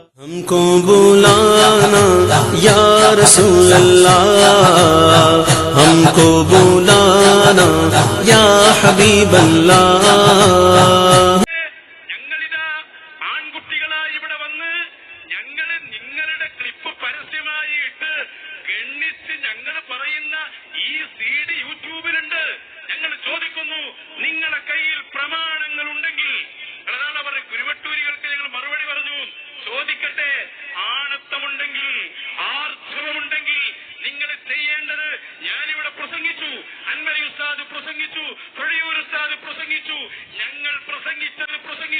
ہم کو بولانا یا رسول اللہ ہم کو بولانا یا حبیب اللہ۔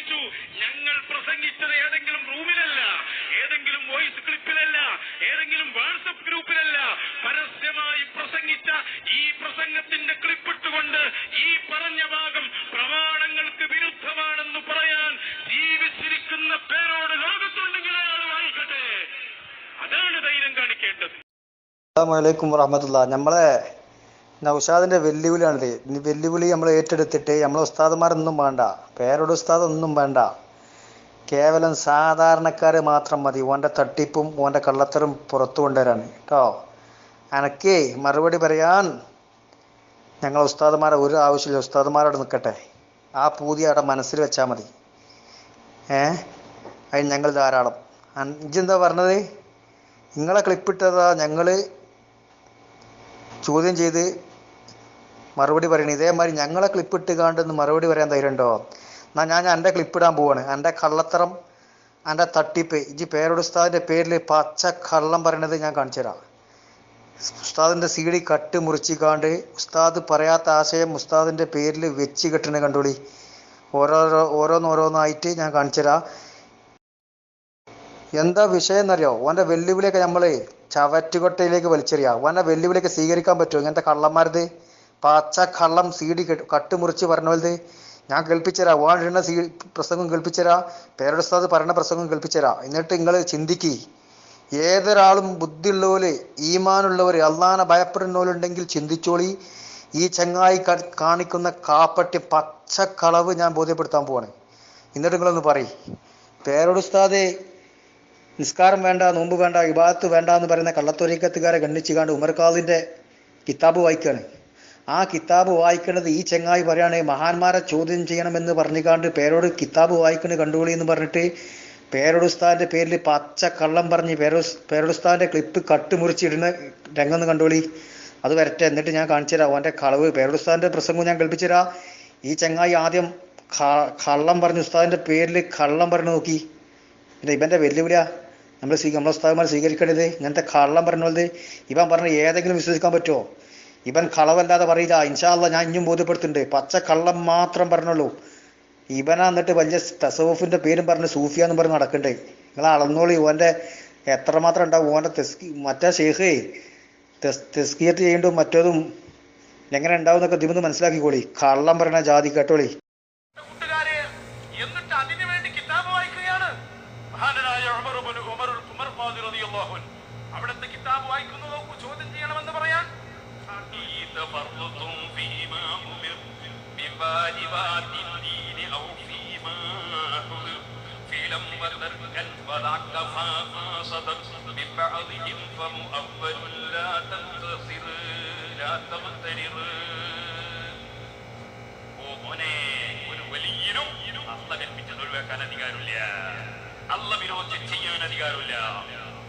പ്രസംഗിച്ചു ഞങ്ങൾ പ്രസംഗിച്ചത് ഏതെങ്കിലും റൂമിലല്ല ഏതെങ്കിലും വോയിസ് ക്ലിപ്പിലല്ല ഏതെങ്കിലും വാട്സപ്പ് ഗ്രൂപ്പിലല്ല. പരസ്യമായി പ്രസംഗിച്ച ഈ പ്രസംഗത്തിന്റെ ക്ലിപ്പിട്ടുകൊണ്ട് ഈ പറഞ്ഞ ഭാഗം പ്രമാണങ്ങൾക്ക് വിരുദ്ധമാണെന്ന് പറയാൻ ജീവിച്ചിരിക്കുന്ന പേരോട് ലോകത്തുണ്ടെങ്കിൽ അയാൾ അതാണ് ധൈര്യം കാണിക്കേണ്ടത്. അസ്സാം വലൈക്കും വറഹമത്തുള്ള നമ്മളെ നൗഷാദിന്റെ വെല്ലുവിളിയാണിത്. ഈ വെല്ലുവിളി നമ്മൾ ഏറ്റെടുത്തിട്ട് നമ്മളെ ഉസ്താദന്മാരൊന്നും വേണ്ട. പേരോട് ഉസ്താദ് ഒന്നും വേണ്ട. കേവലം സാധാരണക്കാര് മാത്രം മതി. ഓന്റെ തട്ടിപ്പും ഓന്റെ കള്ളത്തരും പുറത്തു കൊണ്ടുവരാൻ. കേട്ടോ? അനക്കേ മറുപടി പറയാൻ ഞങ്ങൾ ഉസ്താദന്മാരെ ഒരു ആവശ്യമില്ല. ഉസ്താദന്മാരോട് നിൽക്കട്ടെ. ആ പൂതി അവിടെ മനസ്സിൽ വെച്ചാൽ മതി. ഏ? അതിന് ഞങ്ങൾ ധാരാളം. അഞ്ചെന്താ പറഞ്ഞത്? നിങ്ങളെ ക്ലിപ്പിട്ടതാ ഞങ്ങൾ ചോദ്യം ചെയ്ത് മറുപടി പറയണേ ഇതേമാതിരി ഞങ്ങളെ ക്ലിപ്പ് കാണ്ടെന്ന് മറുപടി പറയാൻ ധൈര്യമുണ്ടോ? എന്നാ ഞാൻ എന്റെ ക്ലിപ്പ് ഇടാൻ പോവാണ്. എന്റെ കള്ളത്തരം എന്റെ തട്ടിപ്പ് ഇജി പേരോട് ഉസ്താദിന്റെ പേരിൽ പച്ച കള്ളം പറയണത് ഞാൻ കാണിച്ചു തരാം. ഉസ്താദിന്റെ സി ഡി കട്ട് മുറിച്ചിക്കാണ്ട് ഉസ്താദ് പറയാത്ത ആശയം ഉസ്താദിന്റെ പേരിൽ വെച്ച് കെട്ടണ കണ്ടോളി. ഓരോരോ ഓരോന്നോരോന്നായിട്ട് ഞാൻ കാണിച്ചു തരാം. എന്താ വിഷയം എന്നറിയോ? ഓന്റെ വെല്ലുവിളിയൊക്കെ നമ്മൾ ചവറ്റുകൊട്ടയിലേക്ക് വലിച്ചെറിയാം. ഓന്റെ വെല്ലുവിളിയൊക്കെ സ്വീകരിക്കാൻ പറ്റുമോ? ഇങ്ങനത്തെ കള്ളന്മാരത്? പച്ച കള്ളം സി ഡി കട്ടുമുറിച്ച് പറഞ്ഞ പോലത്തെ ഞാൻ കേൾപ്പിച്ചരാ ഓൻ സി പ്രസംഗം കേൾപ്പിച്ചരാ പേരുടെ പറഞ്ഞ പ്രസംഗം കേൾപ്പിച്ചരാ. എന്നിട്ട് നിങ്ങൾ ചിന്തിക്കി ഏതൊരാളും ബുദ്ധിയുള്ളവര് ഈമാനുള്ളവര് അള്ളാനെ ഭയപ്പെടുന്നവരുണ്ടെങ്കിൽ ചിന്തിച്ചോളി. ഈ ചങ്ങായി കാണിക്കുന്ന കാപ്പട്ടി കളവ് ഞാൻ ബോധ്യപ്പെടുത്താൻ പോവാണ്. എന്നിട്ട് നിങ്ങളൊന്ന് പറയും. പേരോടുസ്താതെ നിസ്കാരം വേണ്ട നോമ്പ് വേണ്ട ഇബാദത്ത് വേണ്ട എന്ന് പറയുന്ന കള്ളത്തൊരീക്കത്തുകാരെ ഗണ്ണിച്ചുകാണ്ട് ഉമർ ഖാദിന്റെ കിതാബ് വായിക്കാണ്. ആ കിതാബ് വായിക്കണത് ഈ ചെങ്ങായി പറയാണ് മഹാന്മാരെ ചോദ്യം ചെയ്യണമെന്ന് പറഞ്ഞുകാണ്ട് പേരോട് കിതാബ് വായിക്കണ കണ്ടുകൊള്ളി എന്ന് പറഞ്ഞിട്ട് പേരോടുസ്താന്റെ പേരിൽ പച്ച കള്ളം പറഞ്ഞ് പേരോസ് പേരോടുസ്താന്റെ ക്ലിപ്പ് കട്ട് മുറിച്ചിടുന്ന രംഗം കണ്ടോളി അത് വരട്ടെ എന്നിട്ട് ഞാൻ കാണിച്ചു തരാം. ഓന്റെ കളവ്. പേരോടുസ്താന്റെ പ്രസംഗം ഞാൻ കൽപ്പിച്ചു തരാം. ഈ ചെങ്ങായി ആദ്യം കള്ളം പറഞ്ഞു ഉസ്താദിന്റെ പേരിൽ കള്ളം പറഞ്ഞു നോക്കി. പിന്നെ ഇവന്റെ വെല്ലുവിളിയാ. നമ്മൾ സ്വീ നമ്മളെ ഉസ്താദന്മാർ സ്വീകരിക്കേണ്ടത് ഇങ്ങനത്തെ കള്ളം പറഞ്ഞത് ഇവൻ പറഞ്ഞ ഏതെങ്കിലും വിശ്വസിക്കാൻ പറ്റുമോ? ഇവൻ കളവല്ലാതെ പറയില്ല. ഇൻഷാല്ല ഞാൻ ഇഞ്ഞും ബോധ്യപ്പെടുത്തുന്നുണ്ട്. പച്ച കള്ളം മാത്രം പറഞ്ഞുള്ളൂ. ഇവനാ എന്നിട്ട് വലിയ തസവൂഫിന്റെ പേരും പറഞ്ഞ് സൂഫിയ എന്ന് പറഞ്ഞ് നടക്കണ്ടേ? നിങ്ങൾ അളന്നോളി ഓന്റെ എത്രമാത്രം ഉണ്ടാവും? ഓന്റെ തെസ്കി മറ്റേ ഷെയ്ഖേ തെസ്കിയത്ത് ചെയ്യേണ്ടതും മറ്റേതും എങ്ങനെ ഉണ്ടാവും എന്നൊക്കെ ഇതിമൊന്ന് മനസ്സിലാക്കിക്കോളി. കള്ളം പറഞ്ഞ ജാതി കേട്ടോളി. بعضهم فمؤول لا تنتصر لا تغترر ഓ മോനെ ഒരു വലിയനും അല്ല കൽപ്പിച്ചത് ഒഴിവാക്കാൻ അധികാരമില്ല അല്ല വിരോധം ചെയ്യാൻ അധികാരമില്ല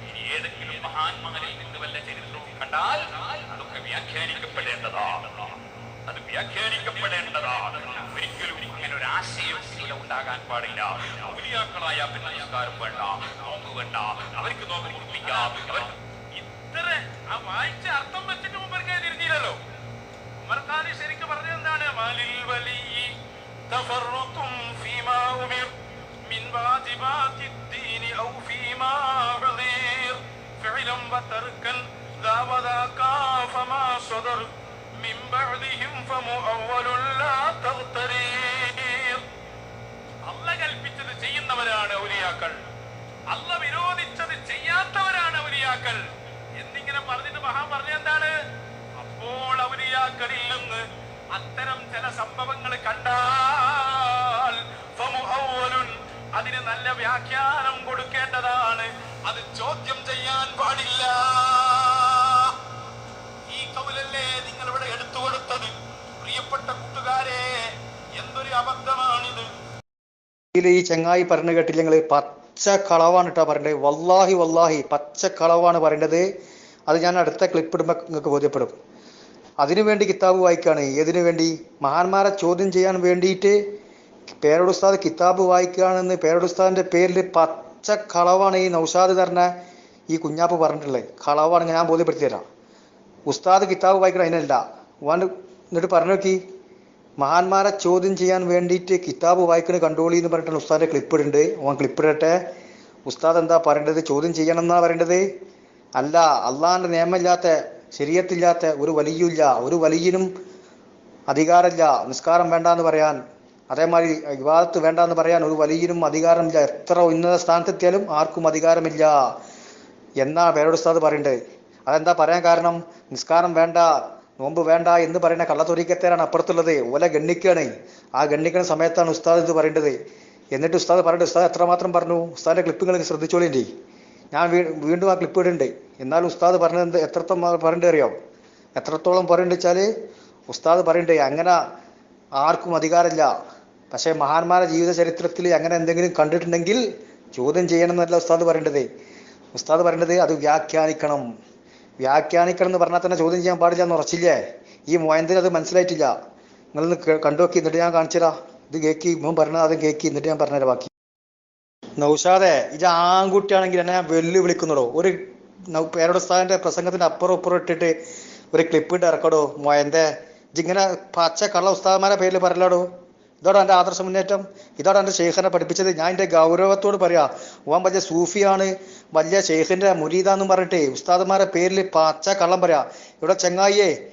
ഇനി ഏതെങ്കിലും മഹാന്മാരിൽ നിന്ന് വല്ല ചരിത്രവും കണ്ടാൽ അതൊക്കെ വ്യാഖ്യാനിക്കപ്പെടേണ്ടതാണ് അത് വ്യാഖ്യാനിക്കപ്പെടേണ്ടതാണ് ഒരിക്കലും ഇങ്ങനെ ഒരു ആശയം ഇവിടെ ഉണ്ടാകാൻ പാടില്ല ഔലിയാക്കളായ പിന്നെ നമസ്കാരം വേണ്ട നോമ്പ് വേണ്ട അവർക്ക് നോമ്പ് മുറിപ്പിക്കാം അവർ ഇത്ര ആ വായിച്ച അർത്ഥം വെച്ചിട്ട് മുമ്പ് തിരിഞ്ഞില്ലല്ലോ ഉമർഖാലി ശരിക്കും പറഞ്ഞത് എന്താണ് മാലിൽ വലി തഫറുത്തും ഫീമാ ഉമിർ മിൻ വാജിബാത്തി الدين أو فيما حضير فعلا وتركا ذا وذاك فما صدر من بعدهم فمؤول لا تغترير അല്ല കൽപ്പിച്ചത് ചെയ്യുന്നവരാണ് ഔലിയാക്കൾ അല്ല വിരോധിച്ചത് ചെയ്യാത്തവരാണ് ഔലിയാക്കൾ എന്നിങ്ങനെ പറഞ്ഞിട്ട് മഹാ പറഞ്ഞ എന്താണ്? അപ്പോൾ ഔലിയാക്കളിൽ നിന്ന് അത്തരം ചില സംഭവങ്ങൾ കണ്ടാൽ അതിന് നല്ല വ്യാഖ്യാനം കൊടുക്കേണ്ടതാണ്. അത് ചോദ്യം ചെയ്യാൻ പാടില്ല. ഈ കൗലല്ലേ നിങ്ങൾ ഇവിടെ എടുത്തു കൊടുത്തത്? പ്രിയപ്പെട്ട കൂട്ടുകാരെ എന്തൊരു അബദ്ധമാണിത്. ഈ ചെങ്ങായി പറഞ്ഞു കേട്ടില്ലെങ്കിൽ പച്ച കളവാണ് കേട്ടോ പറയേണ്ടത് വല്ലാഹി വല്ലാഹി പച്ച കളവാണ് പറയേണ്ടത്. അത് ഞാൻ അടുത്ത ക്ലിപ്പ് ഇടുമ്പോൾ നിങ്ങൾക്ക് ബോധ്യപ്പെടും. അതിനു വേണ്ടി കിതാബ് വായിക്കുകയാണ് ഏതിനു വേണ്ടി? മഹാന്മാരെ ചോദ്യം ചെയ്യാൻ വേണ്ടിയിട്ട് പേരോടുസ്താദ് കിതാബ് വായിക്കുകയാണെന്ന് പേരോടുസ്താദിന്റെ പേരിൽ പച്ച കളവാണ് ഈ നൗഷാദ് തരണ ഈ കുഞ്ഞാപ്പ് പറഞ്ഞിട്ടുള്ളത്. കളവാണ് ഞാൻ ബോധ്യപ്പെടുത്തി തരാം. ഉസ്താദ് കിതാബ് വായിക്കണം അതിനല്ല. വാൻ എന്നിട്ട് പറഞ്ഞു നോക്കി. മഹാന്മാരെ ചോദ്യം ചെയ്യാൻ വേണ്ടിയിട്ട് കിതാബ് വായിക്കണ കണ്ടോളി എന്ന് പറഞ്ഞിട്ടാണ് ഉസ്താദിന്റെ ക്ലിപ്പ് ഇടുന്നുണ്ട് ഓൻ ക്ലിപ്പ് ഇടട്ടെ. ഉസ്താദ് എന്താ പറയേണ്ടത്? ചോദ്യം ചെയ്യണം എന്നാണ് പറയേണ്ടത്? അല്ല അള്ളാഹിന്റെ നിയമമില്ലാത്ത ശരീരത്തില്ലാത്ത ഒരു വലിയില്ല ഒരു വലിയനും അധികാരമില്ല. നിസ്കാരം വേണ്ട എന്ന് പറയാൻ അതേമാതിരി വിവാദത്ത് വേണ്ട എന്ന് പറയാൻ ഒരു വലിയനും അധികാരമില്ല. എത്ര ഉന്നത സ്ഥാനത്തെത്തിയാലും ആർക്കും അധികാരമില്ല. എന്നാ പേരോട് ഉസ്താദ് പറയേണ്ടത് അതെന്താ പറയാൻ കാരണം? നിസ്കാരം വേണ്ട നോമ്പ് വേണ്ട എന്ന് പറയുന്ന കള്ളത്തൊരിക്കത്തേരാണ് അപ്പുറത്തുള്ളത്. ഓല ഗണ്ണിക്കാണ്. ആ ഗണ്ണിക്കുന്ന സമയത്താണ് ഉസ്താദ് ഇത് പറയേണ്ടത്. എന്നിട്ട് ഉസ്താദ് പറയേണ്ടത് ഉസ്താദ് എത്രമാത്രം പറഞ്ഞു? ഉസ്താദിന്റെ ക്ലിപ്പുകൾ ശ്രദ്ധിച്ചോളിന്റെ ഞാൻ വീണ്ടും ആ ക്ലിപ്പ് ഇടുന്നുണ്ട് എന്നാലും ഉസ്താദ് പറഞ്ഞത് എത്രത്തോളം പറയേണ്ടത് അറിയാം? എത്രത്തോളം പറയേണ്ടത് വെച്ചാൽ ഉസ്താദ് പറയണ്ടേ അങ്ങനെ ആർക്കും അധികാരമില്ല. പക്ഷേ മഹാന്മാരുടെ ജീവിത ചരിത്രത്തിൽ അങ്ങനെ എന്തെങ്കിലും കണ്ടിട്ടുണ്ടെങ്കിൽ ചോദ്യം ചെയ്യണം എന്നല്ല ഉസ്താദ് പറയേണ്ടത്. ഉസ്താദ് പറയേണ്ടത് അത് വ്യാഖ്യാനിക്കണം. വ്യാഖ്യാനിക്കണം എന്ന് പറഞ്ഞാൽ തന്നെ ചോദ്യം ചെയ്യാൻ പാടില്ല എന്ന് ഉറച്ചില്ലേ? ഈ മോയന്തിന് അത് മനസ്സിലായിട്ടില്ല. നിങ്ങളൊന്ന് കണ്ടു നോക്കി എന്നിട്ട് ഞാൻ കാണിച്ചുതരാം. ഇത് കേക്കി മോൻ പറഞ്ഞത് അത് കേക്കി എന്നിട്ട് ഞാൻ പറഞ്ഞുതരാം ബാക്കി. നൗഷാദെ ഇത് ആൺകുട്ടിയാണെങ്കിൽ എന്നെ ഞാൻ വെല്ലു വിളിക്കുന്നുടോ ഒരു നൗ- പേരോട് ഉസ്താദിന്റെ പ്രസംഗത്തിന്റെ അപ്പുറം അപ്പുറം ഇട്ടിട്ട് ഒരു ക്ലിപ്പ് ഇട്ട് ഇറക്കടോ മോയന്റെ ഇങ്ങനെ പച്ച കള്ള ഉസ്താദന്മാരെ പേരിൽ പറയലാടോ? ഇതോടെ എന്റെ ആദർശ മുന്നേറ്റം. ഇതോടെ എന്റെ ഷെയ്ഖിനെ പഠിപ്പിച്ചത്. ഞാൻ എന്റെ ഗൗരവത്തോട് പറയാ ഓൻ വലിയ സൂഫിയാണ് വലിയ ഷെയ്ഖിന്റെ മുരീതാന്നും പറഞ്ഞിട്ട് ഉസ്താദന്മാരെ പേരിൽ പച്ച കള്ളം പറയാ. ഇവിടെ ചെങ്ങായിയെ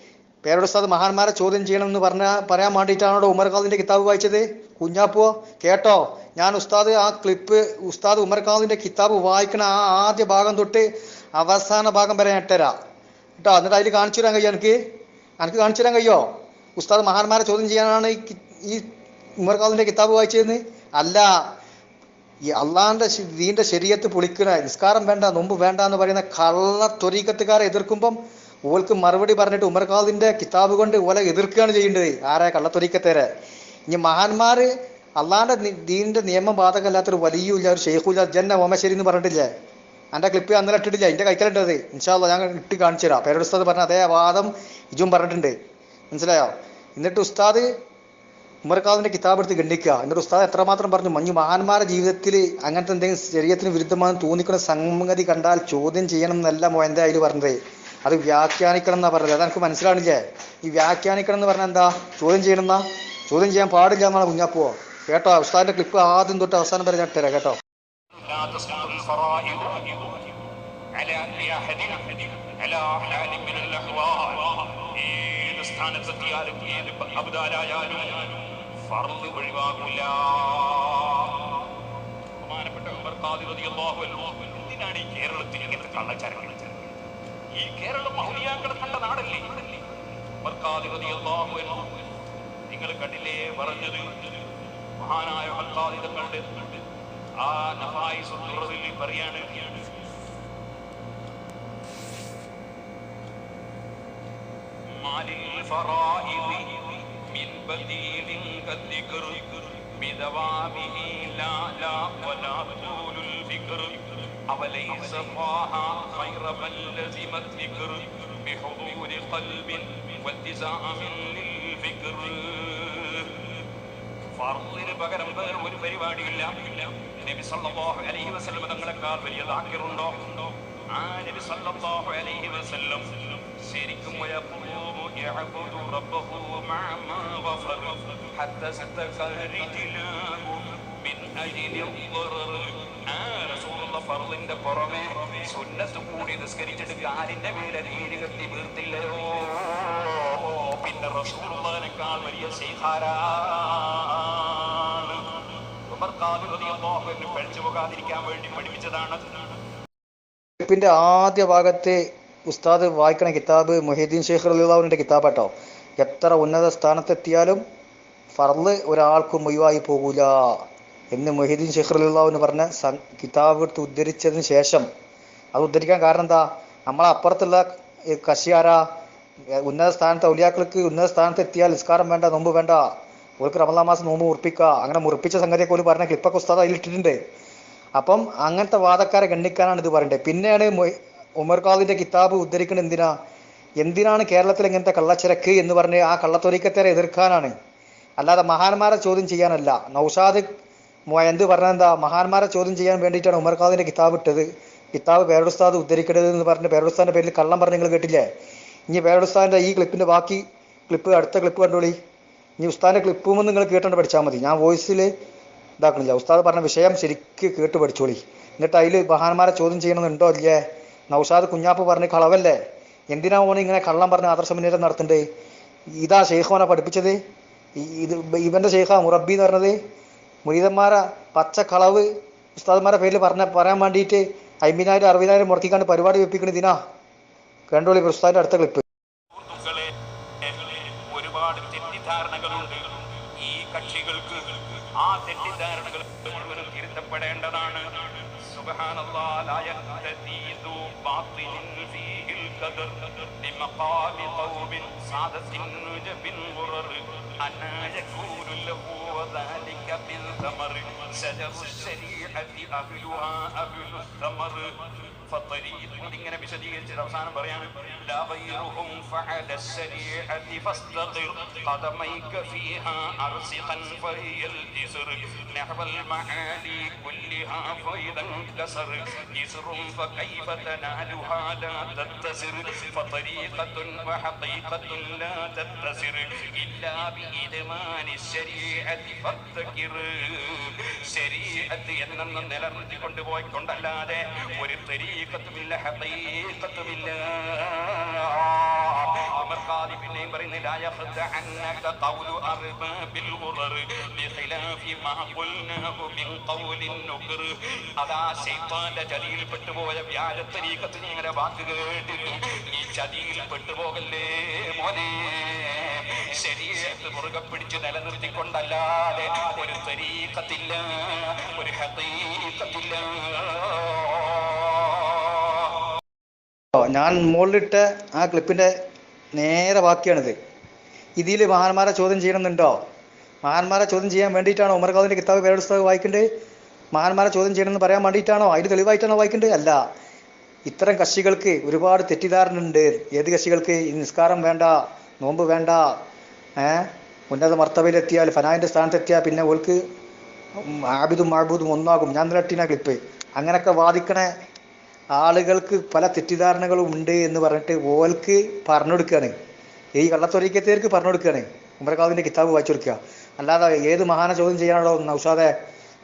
ഉസ്താദ് മഹാന്മാരെ ചോദ്യം ചെയ്യണം എന്ന് പറഞ്ഞ പറയാൻ വേണ്ടിയിട്ടാണോ ഉമർ ഖാദിന്റെ കിതാബ് വായിച്ചത്? കുഞ്ഞാപ്പോ കേട്ടോ? ഞാൻ ഉസ്താദ് ആ ക്ലിപ്പ് ഉസ്താദ് ഉമർ കിതാബ് വായിക്കണ ആ ആദ്യ ഭാഗം തൊട്ട് അവസാന ഭാഗം വരെ ഞാൻ ഇട്ടുതരാം കേട്ടോ എന്നിട്ട് അതിൽ കാണിച്ചു തരാൻ കഴിയോ എനിക്ക്? എനിക്ക് കാണിച്ചു തരാൻ കഴിയോ? ഉസ്താദ് മഹാന്മാരെ ചോദ്യം ചെയ്യാനാണ് ഈ ഉമർ കിതാബ് വായിച്ചതെന്ന്? അല്ല. ഈ അള്ളാഹിന്റെ ദീന്റെ ശരീരത്ത് പൊളിക്കണ നിസ്കാരം വേണ്ട നോമ്പ് വേണ്ട എന്ന് പറയുന്ന കള്ള ത്വരീക്കത്തുകാരെ എതിർക്കുമ്പം ഓൾക്ക് മറുപടി പറഞ്ഞിട്ട് ഉമർ കിതാബ് കൊണ്ട് ഓലെ എതിർക്കുകയാണ് ചെയ്യേണ്ടത്. ആരെ കള്ളത്തൊരീക്കത്തേരെ ഇനി മഹാന്മാര് അള്ളാന്റെ ദീനിന്റെ നിയമം ബാധകമല്ലാത്തൊരു വലിയ ഒരു ഷെയ്ഖുല്ല ജന്ന ഓമശ്ശേരി എന്ന് പറഞ്ഞിട്ടില്ലേ? എന്റെ ക്ലിപ്പ് അന്നലെ ഇട്ടിട്ടില്ല എന്റെ കൈക്കലുണ്ടത് ഇൻഷാല്ല ഞാൻ ഇട്ട് കാണിച്ചു തരാം. പേരുടെ ഉസ്താദ് പറഞ്ഞ അതേ വാദം ഇജും പറഞ്ഞിട്ടുണ്ട്. മനസ്സിലായോ? എന്നിട്ട് ഉസ്താദ് ഉമർഖാദിന്റെ കിതാബ് എടുത്ത് ഗണ്ണിക്കുക എന്നിട്ട് ഉസ്താദ് എത്രമാത്രം പറഞ്ഞു? മഞ്ഞു മഹാന്മാരുടെ ജീവിതത്തിൽ അങ്ങനത്തെ എന്തെങ്കിലും ശരീരത്തിന് വിരുദ്ധമാണെന്ന് തോന്നിക്കുന്ന സംഗതി കണ്ടാൽ ചോദ്യം ചെയ്യണം എന്നല്ല മോയന്റെ അതിൽ പറഞ്ഞത്. അത് വ്യാഖ്യാനിക്കണം എന്നാ പറഞ്ഞത്. അതെനിക്ക് മനസ്സിലാണില്ലേ ഈ വ്യാഖ്യാനിക്കണം എന്ന് പറഞ്ഞാൽ എന്താ? ചോദ്യം ചെയ്യണം എന്നാ? ചോദ്യം ചെയ്യാൻ പാടില്ല എന്നാണ് കുഞ്ഞാപ്പോ കേട്ടോ ഉസ്താദിന്റെ ക്ലിപ്പ് ആദ്യം തൊട്ട് അവസാനം വരെ ഞാൻ തരാം കേട്ടോ. അൻഹു കേരളത്തിൽ ഈ കണ്ട നാടല്ലേ? അൻഹു നിങ്ങൾ കണ്ടില്ലേ പറഞ്ഞത് മഹാനായ ഉമർ ഖാദി തങ്ങളുടെ ആ നഫായിസ് ദുററിൽ പറയാണ് മാലിൽ ഫറായിദി മിൻ ബദീലിൻ കദ്ദിക്ർ بدوامه لا لا ولا طول الفكر أوليس طه خير من لزم الذكر بحضور قلب والتزام للفكر ഫർദിന് പകരം വേറെ ഒരു പരിപാടിയില്ല നബി സല്ലല്ലാഹു അലൈഹി വസല്ലം തങ്ങളെക്കാൾ വലിയ ദാക്കിറുണ്ടോ ആ നബി സല്ലല്ലാഹു അലൈഹി വസല്ലം ശരിക്കും വയഖൂമു യഅബുദു റബ്ബഹു മഅ മാ ഗഫർ ഹത്ത ഇസ്തഖറ റിജ്ലാഹു മിൻ അജ്ലി ضرر ആ റസൂലുള്ള ഫർദിന്റെ പുറമെ സുന്നത്ത് കൂടി നിസ്കരിച്ചിട്ട് കാലിന്റെ മേലെ നീര് കത്തി വീർത്തില്ലയോ പിന്നെ റസൂലുള്ളതിനേക്കാൾ ഉമർ റളിയല്ലാഹു അൻഹു പോകാതിരിക്കാൻ വേണ്ടി പഠിപ്പിച്ചതാണ്. ക്ലിപ്പിന്റെ ആദ്യ ഭാഗത്തെ ഉസ്താദ് വായിക്കണ കിതാബ് മൊഹീദ്ദീൻ ഷെയ്ഖ് കിതാബ് കിതാബാട്ടോ. എത്ര ഉന്നത സ്ഥാനത്തെത്തിയാലും ഫർൾ ഒരാൾക്കും ഒഴിവായി പോകൂല എന്ന് മൊഹീദ്ദീൻ ഷെയ്ഖ് റലിയുള്ളാവിന് പറഞ്ഞ കിതാബ് എടുത്ത് ഉദ്ധരിച്ചതിന് ശേഷം. അത് ഉദ്ധരിക്കാൻ കാരണം എന്താ? നമ്മളെ അപ്പുറത്തുള്ള കശിയാര ഉന്നത സ്ഥാനത്ത് ഔലിയാക്കൾക്ക് ഉന്നത സ്ഥാനത്ത് എത്തിയാൽ നിസ്കാരം വേണ്ട നോമ്പ് വേണ്ട. ഓൾക്ക് റമദാൻ മാസം നോമ്പ് മുറിപ്പിക്കുക അങ്ങനെ മുറിപ്പിച്ച സംഗതിയൊക്കെ ഒരു പറഞ്ഞ ക്ലിപ്പൊക്കെ ഉസ്താദ് അതിലിട്ടിട്ടുണ്ട്. അപ്പം അങ്ങനത്തെ വാദക്കാരെ ഗണ്ണിക്കാനാണ് ഇത് പറയേണ്ടത് പിന്നെയാണ് ഉമർ ഖാദിന്റെ കിതാബ് ഉദ്ധരിക്കുന്നത് എന്തിനാ? എന്തിനാണ് കേരളത്തിൽ ഇങ്ങനത്തെ കള്ളച്ചിരക്ക് എന്ന് പറഞ്ഞ് ആ കള്ളത്തൊരിക്കത്തേരെ എതിർക്കാനാണ്? അല്ലാതെ മഹാന്മാരെ ചോദ്യം ചെയ്യാനല്ല. നൗഷാദ് എന്ത് പറഞ്ഞെന്താ മഹാന്മാരെ ചോദ്യം ചെയ്യാൻ വേണ്ടിയിട്ടാണ് ഉമർ ഖാദിന്റെ കിതാബ് ഇട്ടത്. കിതാബ് പേരുസ്താദ് ഉദ്ധരിക്കരുത് എന്ന് പറഞ്ഞ് പേരുസ്താദിന്റെ പേരിൽ കള്ളം പറഞ്ഞ് നിങ്ങൾ കേട്ടില്ലേ? ഇനി പേരുസ്താദിന്റെ ഈ ക്ലിപ്പിന്റെ ബാക്കി ക്ലിപ്പ് അടുത്ത ക്ലിപ്പ് കണ്ടോളി. ഇനി ഉസ്താദിന്റെ ക്ലിപ്പും നിങ്ങൾ കേട്ടോണ്ട് പഠിച്ചാൽ മതി. ഞാൻ വോയിസിൽ ഇതാക്കണില്ല. ഉസ്താദ് പറഞ്ഞ വിഷയം ശരിക്ക് കേട്ട് പഠിച്ചോളി. എന്നിട്ട് അതിൽ മഹാന്മാരെ ചോദ്യം ചെയ്യണമെന്നുണ്ടോ അല്ലേ നൗഷാദ് കുഞ്ഞാപ്പ് പറഞ്ഞ് കളവല്ലേ? എന്തിനാ മോനെ ഇങ്ങനെ കള്ളം പറഞ്ഞ് ആദർശ മുന്നേറ്റം നടത്തണ്ടേ? ഇതാ ഷെയ്ഖോനെ പഠിപ്പിച്ചത്. ഇത് ഇവന്റെ ഷെയ്ഖ മുറബി എന്ന് പറഞ്ഞത്. മുരീതന്മാരെ പച്ച കളവ് ഉസ്താദ്മാരെ പേരിൽ പറഞ്ഞ പറയാൻ വേണ്ടിയിട്ട് അമ്പതിനായിരം അറുപതിനായിരം മുടക്കിക്കാണ്ട് പരിപാടി വെപ്പിക്കണ ഇതിനാ കണ്ടോളി ഉസ്താദിന്റെ അടുത്ത ക്ലിപ്പ് ഒരുപാട് തെറ്റിദ്ധാരണകളുണ്ട്. ഈ കക്ഷികൾക്ക് ആ തെറ്റിദ്ധാരണകൾ മുഴുവനും തിരുത്തപ്പെടേണ്ടതാണ്. സുബ്ഹാനല്ലാഹ് ലാ യഹ്തദീദു ബാത്തിലിൻ ഫീഹിൽ ഖദർ ബിമഖാമി ഖൗമിൻ സാദത്തിൻ നുജബിൻ ഗുറർ അനാ യകൂലു ലഹു വദാലിക ബിൽ ثمر شجر الشريعة أهلها أهل الثمر فالطريق ഇങ്ങനെ വിശദീകരിച്ചിട്ട് അവസാനം പറയാണ് لا غيرهم فعل الشريعة فاستقر قدميك فيها أرسقا فهي الجسر نحو المعالي كلها فإذا انكسر جسر فكيف تنالها لا تتسر فطريقة وحقيقة لا تتسر إلا بإدمان الشريعة فاذكر ശരീഅത്ത് എന്നെന്നും നിലനിർത്തി കൊണ്ടുപോയിക്കൊണ്ടല്ലാതെ ഒരു തരീക്കത്തുമില്ല ഹഖീഖത്തുമില്ല ഖാദി പിന്നെയും പറയുന്നു ലാ യഖ്തഅന്നക ഖൗലു അർബാബിൽ ഗുറർ ബിഖിലാഫി മാ ഖുൽനാഹു മിൻ ഖൗലിൻ നുക്ർ അതാ ശൈത്താന്റെ ചതിയിൽ പെട്ടുപോയ വ്യാജ തരീക്കത്ത് ഇങ്ങനെ വാക്ക് കേട്ടിട്ട് ഈ ചതിയിൽ പെട്ടുപോകല്ലേ മോനെ? ശരീരത്ത് മുറുകെ പിടിച്ച് നിലനിർത്തിക്കൊണ്ടല്ലാതെ ഒരു തരീക്കത്തില്ല ഒരു ഹത്തീക്കത്തില്ല ഞാൻ മുകളിലിട്ട ആ ക്ലിപ്പിന്റെ നേരെ ബാക്കിയാണിത്. ഇതിൽ മഹാന്മാരെ ചോദ്യം ചെയ്യണമെന്നുണ്ടോ? മഹാന്മാരെ ചോദ്യം ചെയ്യാൻ വേണ്ടിയിട്ടാണോ ഉമർ ഖാദിന്റെ കിതാബ് പേരുടെ പുസ്തകം വായിക്കേണ്ടത് മഹാന്മാരെ ചോദ്യം ചെയ്യണമെന്ന് പറയാൻ വേണ്ടിയിട്ടാണോ? അതിന് തെളിവായിട്ടാണോ വായിക്കേണ്ടത്? അല്ല. ഇത്തരം കക്ഷികൾക്ക് ഒരുപാട് തെറ്റിദ്ധാരണ ഉണ്ട് ഏത് കക്ഷികൾക്ക്? നിസ്കാരം വേണ്ട നോമ്പ് വേണ്ട ഉന്നത മർത്തബയിലെത്തിയാൽ ഫനായിന്റെ സ്ഥാനത്തെത്തിയാൽ പിന്നെ ഓൾക്ക് ആബിദും മാബൂദും ഒന്നാകും. ഞാൻ നിലട്ടിന ക്ലിപ്പ്. അങ്ങനെയൊക്കെ വാദിക്കണ ആളുകൾക്ക് പല തെറ്റിദ്ധാരണകളും ഉണ്ട് എന്ന് പറഞ്ഞിട്ട് ഓൽക്ക് പറഞ്ഞു കൊടുക്കുകയാണ് ഈ കള്ളത്തൊരിക്കത്തേർക്ക് പറഞ്ഞു കൊടുക്കുകയാണ് ഉമർഖാദിന്റെ കിതാബ് വായിച്ചു കൊടുക്കുക. അല്ലാതെ ഏത് മഹാനെ ചോദ്യം ചെയ്യാനാണോ നൗഷാദെ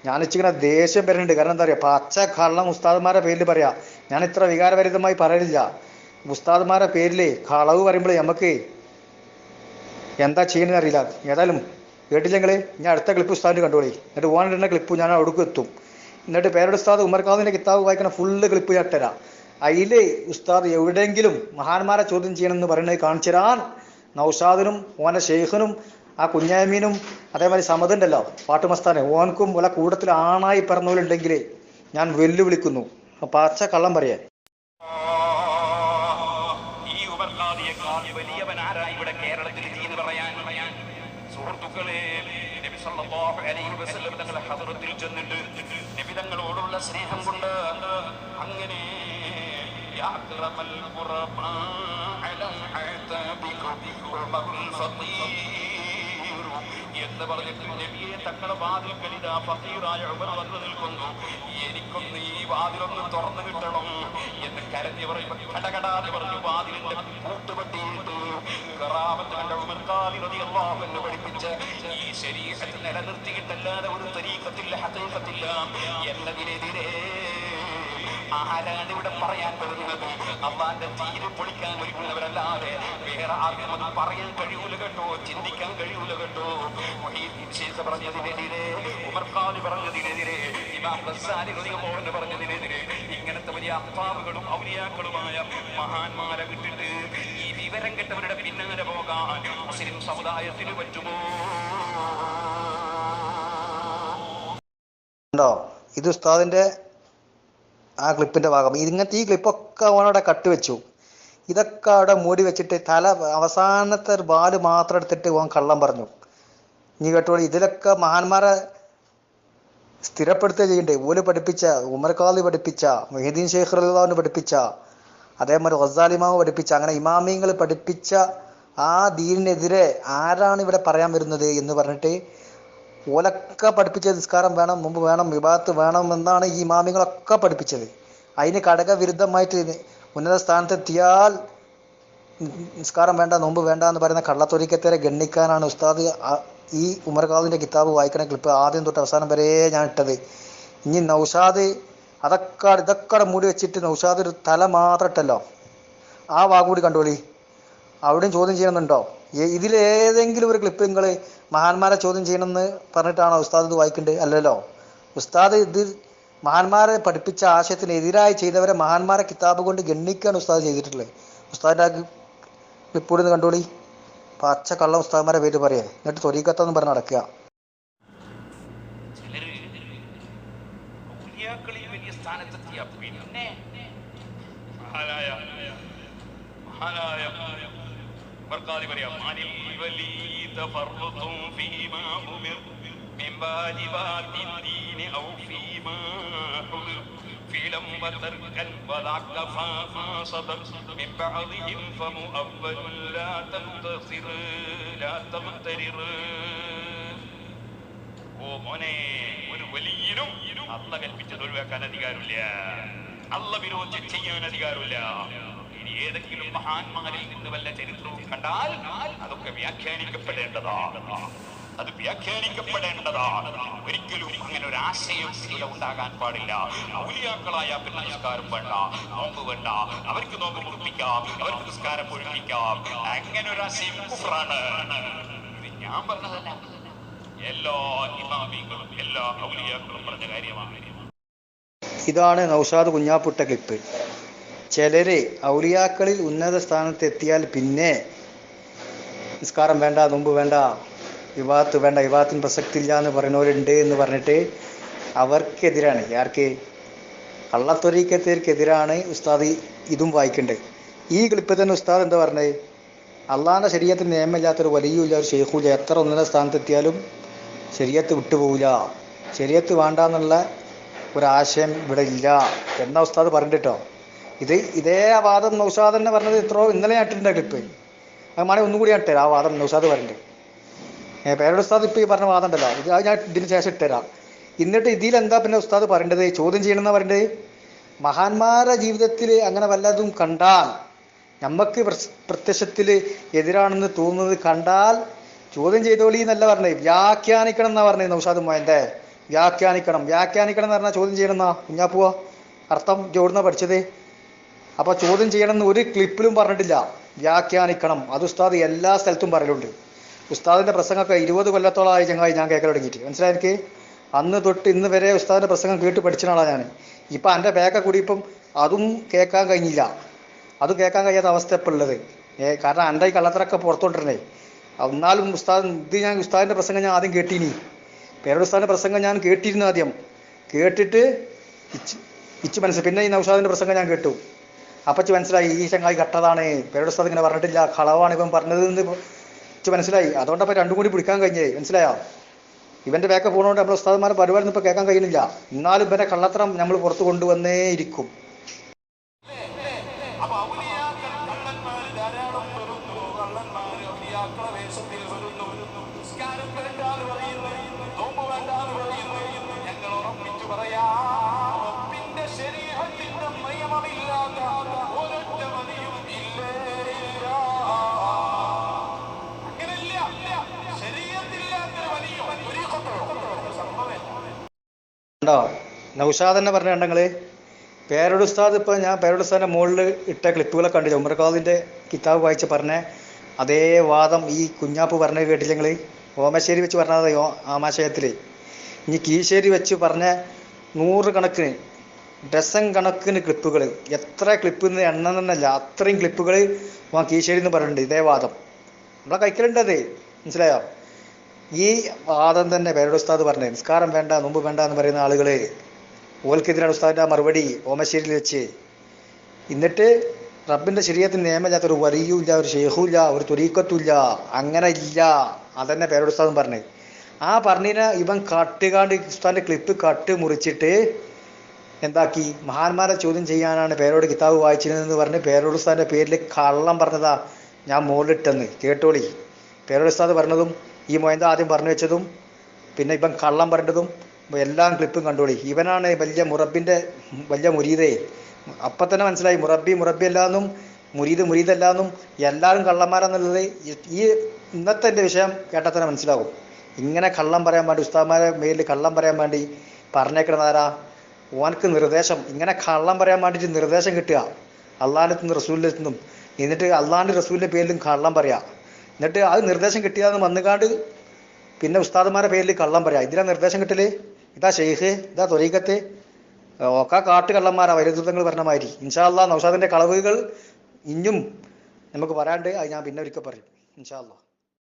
ഞാൻ ഇച്ചിങ്ങനെ ദേഷ്യം വരുന്നുണ്ട്. കാരണം എന്താ പറയുക? പച്ച കള്ളം ഉസ്താദ്മാരെ പേരിൽ പറയാ. ഞാൻ ഇത്ര വികാരഭരിതമായി പറയുന്നില്ല ഉസ്താദ്മാരെ പേരിൽ കളവ് പറയുമ്പോൾ നമുക്ക് എന്താ ചെയ്യണമെന്ന് അറിയില്ല. ഏതായാലും കേട്ടില്ലെങ്കിൽ ഞാൻ അടുത്ത ക്ലിപ്പ് ഉസ്താദിന്റെ കണ്ടോളി. എന്നിട്ട് ഇടുന്ന ക്ലിപ്പ് ഞാൻ അവിടേക്ക് എത്തും. എന്നിട്ട് പേരുടെ ഉസ്താദ് ഉമർഖാദിന്റെ കിതാബ് വായിക്കുന്ന ഫുള്ള് ക്ലിപ്പ് ഞാൻ തരാം. അതിൽ ഉസ്താദ് എവിടെയെങ്കിലും മഹാന്മാരെ ചോദ്യം ചെയ്യണമെന്ന് പറയുന്നത് കാണിച്ചു നൗഷാദിനും ഓന്റെ ഷെയ്ഖിനും ആ കുഞ്ഞാമീനും അതേമാതിരി സമതുണ്ടല്ലോ പാട്ടുമസ്താനെ ഓൻക്കും ഓല കൂടത്തിൽ ആണായി പറഞ്ഞവരുണ്ടെങ്കിൽ ഞാൻ വെല്ലുവിളിക്കുന്നു. പച്ച കള്ളം പറയാൻ. ഈ ഉമർഖാദിയേക്കാൾ വലിയവൻ ആരാ ഇവിടെ കേരളത്തിൽ ദീന് പറയാൻ സുഹൃത്തുക്കളെ നബി സല്ലല്ലാഹു അലൈഹി വസല്ലം തങ്ങളെ ഹദറത്തിൽ ചെന്നിട്ട് നബി തങ്ങളോടുള്ള സ്നേഹം കൊണ്ട് അങ്ങനെ യാ അക്രമൽ ഖുറബാ അലാ അതാബികും ഉമറുൽ ഫഖീർ എന്ന് പറഞ്ഞിട്ട് നബിയെ തങ്ങളെ വാതിൽ കലിത ഫക്കീറായ ഉമർ വന്നു നിൽക്കുന്നു. എനിക്കൊന്ന് ഈ വാതിലൊന്ന് തുറന്നു കിട്ടണം എന്ന് കരഞ്ഞു പറയുമ്പോ കടകടാതെ പറഞ്ഞു വാതിലിന്റെ കൂട്ടുപെട്ടിയിട്ട് അൻഹു പഠിപ്പിച്ച ഈ ശരീരത്തിൽ നിലനിർത്തിയിട്ടല്ലാതെ ഒരു തരീക്കത്തില്ല ഹഖീഖത്തില്ല എന്നതിനെതിരെ ആരാണ് ഇവിടെ പറയാൻ വരുന്നത്? അള്ളാന്റെ തീര് പൊളിക്കാൻ ഒരുങ്ങുന്നവരല്ലാതെ വേറെ ആർക്കും അത് പറയാൻ കഴിയൂല കേട്ടോ ചിന്തിക്കാൻ കഴിയൂല കേട്ടോ. പറഞ്ഞതിനെതിരെ ഉമർ ഖാലി പറഞ്ഞതിനെതിരെ ഇമാം പറഞ്ഞതിനെതിരെ ഇങ്ങനത്തെ വലിയ അപ്പാവുകളും ഔലിയാക്കളുമായ മഹാന്മാരെ വിട്ടിട്ട് വിവരം കെട്ടവരുടെ പിന്നാലെ പോകാൻ മുസ്ലിം സമുദായത്തിന് പറ്റുമോ? ഇത് ഉസ്താദിന്റെ ആ ക്ലിപ്പിന്റെ ഭാഗം. ഇങ്ങനത്തെ ഈ ക്ലിപ്പൊക്കെ അവനവിടെ കട്ട് വെച്ചു. ഇതൊക്കെ അവിടെ മൂടി വെച്ചിട്ട് തല അവസാനത്തെ ഒരു ബാൽ മാത്രം എടുത്തിട്ട് ഓൻ കള്ളം പറഞ്ഞു. നീ കേട്ടോളി ഇതിലൊക്കെ മഹാന്മാരെ സ്ഥിരപ്പെടുത്തുക ചെയ്യണ്ടേ? ഓൽ പഠിപ്പിച്ച ഉമർ ഖാദി പഠിപ്പിച്ച ഷെയ്ഖ് റഹ്ലാവിന് പഠിപ്പിച്ച അതേമാതിരി റസാലിമാവ് പഠിപ്പിച്ച അങ്ങനെ ഇമാമിയങ്ങൾ പഠിപ്പിച്ച ആ ദീനിനെതിരെ ആരാണ് ഇവിടെ പറയാൻ വരുന്നത് എന്ന് പറഞ്ഞിട്ട് ഓലൊക്കെ പഠിപ്പിച്ച നിസ്കാരം വേണം മുമ്പ് വേണം വിവാഹത്ത് വേണം എന്നാണ് ഈ ഇമാമിങ്ങളൊക്കെ പഠിപ്പിച്ചത്. അതിന് ഘടകവിരുദ്ധമായിട്ട് ഉന്നത സ്ഥാനത്തെത്തിയാൽ നിസ്കാരം വേണ്ട നോമ്പ് വേണ്ട എന്ന് പറയുന്ന കള്ളത്തൊരിക്കത്തേരെ ഗണ്ണിക്കാനാണ് ഉസ്താദ് ഈ ഉമർ ഖാദിന്റെ കിതാബ് വായിക്കണ ക്ലിപ്പ് ആദ്യം തൊട്ട് അവസാനം വരെ ഞാൻ ഇട്ടത്. ഇനി നൗഷാദ് അതൊക്കെ ഇതൊക്കെ മൂടി വെച്ചിട്ട് നൗഷാദ് ഒരു തല മാത്രം ഇട്ടല്ലോ. ആ വാക്ക് കൂടി കണ്ടോളി. അവിടെയും ചോദ്യം ചെയ്യണമെന്നുണ്ടോ? ഇതിലേതെങ്കിലും ഒരു ക്ലിപ്പ് നിങ്ങൾ മഹാന്മാരെ ചോദ്യം ചെയ്യണമെന്ന് പറഞ്ഞിട്ടാണോ ഉസ്താദ് ഇത് വായിക്കേണ്ടത് അല്ലല്ലോ. ഉസ്താദ് ഇത് മഹാന്മാരെ പഠിപ്പിച്ച ആശയത്തിന് എതിരായി ചെയ്തവരെ മഹാന്മാരെ കിതാബ് കൊണ്ട് ഗണ്ണിക്കാണ് ഉസ്താദ് ചെയ്തിട്ടുള്ളത്. ഉസ്താദിന്റെ ആ ക്ലിപ്പ് കൂടി ഒന്ന് കണ്ടോളി. പച്ച കള്ള ഉസ്താദ്മാരെ പേര് പറയേ. എന്നിട്ട് തൊരീക്കത്തെന്ന് പറഞ്ഞ് നടക്കുക. സ്ഥാനത്തെത്തിയ പിന്നെ മഹാനായ മഹാനായ ബർക്കാദി പറയാം മാനിൽ വലി തഫർറുതും ഫീമാ ഉമിർ من واجبات الدين أو فيما حضر فعلا وتركا وذاك فما صدر من بعضهم فمؤول لا تنتصر لا تغترر ഓ മോനെ ഒരു വലിയനും അല്ല കൽപ്പിച്ചത് ഒഴിവാക്കാൻ അധികാരമില്ല. അല്ല വിരോധിച്ച് ചെയ്യാൻ അധികാരമില്ല. ഇനി ഏതെങ്കിലും മഹാന്മാരിൽ നിന്ന് വല്ല ചരിത്രവും കണ്ടാൽ അതൊക്കെ വ്യാഖ്യാനിക്കപ്പെടേണ്ടതാണ്. അത് വ്യാഖ്യാനിക്കപ്പെടേണ്ടതാണ്. ഒരിക്കലും അങ്ങനെ ഒരു ആശയം ഇവിടെ ഉണ്ടാകാൻ പാടില്ല. ഔലിയാക്കളായ പിന്നെ വേണ്ട നോമ്പ് വേണ്ട. അവർക്ക് നോമ്പ് മുറിപ്പിക്കാം അവർക്ക് നിസ്കാരം ഒഴിപ്പിക്കാം അങ്ങനെ ഒരു ആശയം ഇത് ഞാൻ പറഞ്ഞതല്ല. എല്ലാ ഇമാമികളും എല്ലാ ഔലിയാക്കളും പറഞ്ഞ കാര്യമാണ്. ഇതാണ് നൗഷാദ് കുഞ്ഞാപ്പുട്ട ക്ലിപ്പ് ചിലര് ഔലിയാക്കളിൽ ഉന്നത സ്ഥാനത്ത് എത്തിയാൽ പിന്നെ നിസ്കാരം വേണ്ട നോമ്പ് വേണ്ട വിവാഹത്ത് വേണ്ട വിവാഹത്തിന് പ്രസക്തി ഇല്ല എന്ന് പറയുന്നവരുണ്ട് എന്ന് പറഞ്ഞിട്ട് അവർക്കെതിരാണ്. ആർക്ക്? കള്ളത്തൊരീക്കത്തേർക്കെതിരാണ് ഉസ്താദ് ഇതും വായിക്കേണ്ടത് ഈ ക്ലിപ്പിൽ തന്നെ ഉസ്താദ് എന്താ പറഞ്ഞത് അള്ളാഹിന്റെ ശരീരത്തിന് നിയമമില്ലാത്തൊരു വലിയ ഒരു ഷെയ്ഖൂല എത്ര ഉന്നത സ്ഥാനത്തെത്തിയാലും ശരീരത്ത് വിട്ടുപോകില്ല ശരീരത്ത് വേണ്ട എന്നുള്ള ഒരാശയം ഇവിടെ ഇല്ല എന്ന ഉസ്താദ് പറഞ്ഞിട്ടോ ഇത് ഇതേ ആ വാദം നൗഷാദ് തന്നെ പറഞ്ഞത് ഇത്രയോ ഇന്നലെ ഞാൻ ഇട്ടിട്ടുണ്ട് ക്ലിപ്പ് അത് മാണെ ഒന്നും കൂടി ഇട്ടുതരാം ആ വാദം നൗഷാദ് പറഞ്ഞിട്ട്. പേരുടെ ഉസ്താദ് ഇപ്പൊ ഈ പറഞ്ഞ വാദം ഉണ്ടല്ലോ ഇത് അത് ഞാൻ ഇതിന് ശേഷം ഇട്ടുതരാം എന്നിട്ട് ഇതിൽ എന്താ പിന്നെ ഉസ്താദ് പറയേണ്ടത്? ചോദ്യം ചെയ്യണമെന്നാ പറയേണ്ടത്? മഹാന്മാരുടെ ജീവിതത്തിൽ അങ്ങനെ വല്ലതും കണ്ടാൽ നമുക്ക് പ്രത്യക്ഷത്തിൽ എതിരാണെന്ന് തോന്നുന്നത് കണ്ടാൽ ചോദ്യം ചെയ്തോളി എന്നല്ല പറഞ്ഞേ. വ്യാഖ്യാനിക്കണം എന്നാ പറഞ്ഞേ നൗഷാദ് മോയന്റെ വ്യാഖ്യാനിക്കണം. വ്യാഖ്യാനിക്കണം എന്ന് പറഞ്ഞാൽ ചോദ്യം ചെയ്യണം എന്നാ. പോവാ അർത്ഥം ജോടുന്ന പഠിച്ചത്? അപ്പൊ ചോദ്യം ചെയ്യണം എന്ന് ഒരു ക്ലിപ്പിലും പറഞ്ഞിട്ടില്ല. വ്യാഖ്യാനിക്കണം. അത് ഉസ്താദ് എല്ലാ സ്ഥലത്തും പറയലുണ്ട്. ഉസ്താദിന്റെ പ്രസംഗമൊക്കെ ഇരുപത് കൊല്ലത്തോളമായി ചങ്ങായി ഞാൻ കേൾക്കാൻ തുടങ്ങിയിട്ട്. മനസ്സിലായി എനിക്ക്? അന്ന് തൊട്ട് ഇന്ന് വരെ ഉസ്താദിന്റെ പ്രസംഗം കേട്ട് പഠിച്ച ആളാണ് ഞാൻ. ഇപ്പൊ എന്റെ ബാക്ക കൂടി ഇപ്പം അതും കേൾക്കാൻ കഴിഞ്ഞില്ല. അത് കേൾക്കാൻ കഴിയാത്ത അവസ്ഥ ഇപ്പം ഉള്ളത്. കാരണം എന്റെ ഈ കള്ളത്തരൊക്കെ പുറത്തോണ്ടിരുന്നേ എന്നാലും ഉസ്താദ് ഇത് ഞാൻ ഉസ്താദിന്റെ പ്രസംഗം ഞാൻ ആദ്യം കേട്ടിനി. പേരുടെ ഉസ്താദിന്റെ പ്രസംഗം ഞാൻ കേട്ടിരുന്നു ആദ്യം. കേട്ടിട്ട് ഇച്ച് ഇച്ച് മനസ്സിലായി പിന്നെ ഈ നൗഷാദിന്റെ പ്രസംഗം ഞാൻ കേട്ടു. അപ്പച്ച് മനസ്സിലായി ഈ ചങ്ങായി കട്ടതാണ്. പേരുടെ ഉസ്താദ് ഇങ്ങനെ പറഞ്ഞിട്ടില്ല കളവാണ് ഇവൻ പറഞ്ഞത് എന്ന് ഇച്ച് മനസ്സിലായി. അതുകൊണ്ടപ്പോൾ രണ്ടും കൂടി പിടിക്കാൻ കഴിഞ്ഞേ മനസ്സിലായോ? ഇവന്റെ ബാക്ക് പോകുന്നതുകൊണ്ട് നമ്മുടെ ഉസ്താദന്മാരെ പരിപാടി ഇപ്പോൾ കേൾക്കാൻ കഴിയുന്നില്ല. എന്നാലും ഇവന്റെ കള്ളത്തരം നമ്മൾ പുറത്ത് കൊണ്ടുവന്നേ ഇരിക്കും. നൗഷാദ് തന്നെ പറഞ്ഞ ഞങ്ങൾ പേരോട് ഉസ്താദ് ഇപ്പോൾ ഞാൻ പേരോട് ഉസ്താദിന്റെ മുകളിൽ ഇട്ട ക്ലിപ്പുകളൊക്കെ കണ്ടില്ല? ഉമർഖാദിന്റെ കിതാബ് വായിച്ച് പറഞ്ഞ അതേ വാദം ഈ കുഞ്ഞാപ്പ് പറഞ്ഞത് കേട്ടില്ലെങ്കിൽ ഓമശ്ശേരി വെച്ച് പറഞ്ഞത് ആമാശയത്തിൽ ഇനി കീശേരി വെച്ച് പറഞ്ഞ നൂറ് കണക്കിന് ഡസൻ കണക്കിന് ക്ലിപ്പുകൾ എത്ര ക്ലിപ്പ് എന്ന് എണ്ണം തന്നെയല്ല അത്രയും ക്ലിപ്പുകൾ വാ കീശ്ശേരി എന്ന് പറഞ്ഞിട്ടുണ്ട് ഇതേ വാദം. നമ്മളെ കഴിക്കലുണ്ടത് മനസ്സിലായോ? ഈ വാദം തന്നെ പേരുടെ ഉസ്താദ് പറഞ്ഞത്. നിസ്കാരം വേണ്ട നോമ്പ് വേണ്ട എന്ന് പറയുന്ന ആളുകൾ ഓൽക്കെതിരാണ് ഉസ്താദിന്റെ മറുപടി ഓമശ്ശേരിയിൽ വെച്ച്. എന്നിട്ട് റബ്ബിന്റെ ശരീരത്തിന് നിയമമില്ലാത്ത ഒരു വരിയുമില്ല ഒരു ഷെയ്ഹുമില്ല ഒരു തുരീക്കത്തുമില്ല അങ്ങനെ ഇല്ല. അതന്നെ പേരോട് ഉസ്താദും പറഞ്ഞത്. ആ പറഞ്ഞതിനെ ഇവൻ കട്ടുകാണ്ട് ഉസ്താദിന്റെ ക്ലിപ്പ് കട്ട് മുറിച്ചിട്ട് എന്താക്കി? മഹാന്മാരെ ചോദ്യം ചെയ്യാനാണ് പേരോട് കിതാബ് വായിച്ചിരുന്നതെന്ന് പറഞ്ഞ് പേരോട് ഉസ്താദിന്റെ പേരിൽ കള്ളം പറഞ്ഞതാ ഞാൻ മുകളിലിട്ടെന്ന് കേട്ടോളി. പേരോട് ഉസ്താദ് പറഞ്ഞതും ഈ മൊയന്ത ആദ്യം പറഞ്ഞു വെച്ചതും പിന്നെ ഇപ്പം കള്ളം പറഞ്ഞതും എല്ലാം ക്ലിപ്പും കണ്ടോളി. ഇവനാണ് വലിയ മുറബിന്റെ വലിയ മുരീതേ അപ്പം തന്നെ മനസ്സിലായി മുറബി മുറബി അല്ലാന്നും മുരീത് മുരീതല്ലാന്നും എല്ലാവരും കള്ളന്മാരെന്നുള്ളത് ഈ- ഇന്നത്തെ എന്റെ വിഷയം കേട്ടാൽ തന്നെ മനസ്സിലാകും ഇങ്ങനെ കള്ളം പറയാൻ വേണ്ടി ഉസ്താദ്മാരെ മേലിൽ കള്ളം പറയാൻ വേണ്ടി പറഞ്ഞേക്കണതാരാ? ഓനക്ക് നിർദ്ദേശം. ഇങ്ങനെ കള്ളം പറയാൻ വേണ്ടിയിട്ട് നിർദ്ദേശം കിട്ടുക. അള്ളാഹിന്റെ നിന്ന് റസൂലിന്റെ നിന്നും എന്നിട്ട് അള്ളാഹിന്റെ റസൂലിന്റെ പേരിലും കള്ളം പറയാ. എന്നിട്ട് അത് നിർദ്ദേശം കിട്ടിയതെന്ന് വന്നുകാണ്ട് പിന്നെ ഉസ്താദന്മാരുടെ പേരിൽ കള്ളം പറയാ. ഇതിനാ നിർദ്ദേശം കിട്ടൽ? ഇതാ ഷെയ്ഖ് ഇതാ തൊരീക്കത്ത് ഒക്കെ കാട്ടുകള്ളന്മാരാ വൈരുദ്ധ്യങ്ങൾ വൈരുദ്ധങ്ങൾ പറഞ്ഞ മാതിരി. ഇൻഷാ അള്ളാഹ് നൗഷാദിന്റെ കളവുകൾ ഇഞ്ഞും നമുക്ക് പറയാണ്ട് അത് ഞാൻ പിന്നെ ഒരിക്കൽ പറയും. ഇൻഷാ അള്ളാഹ്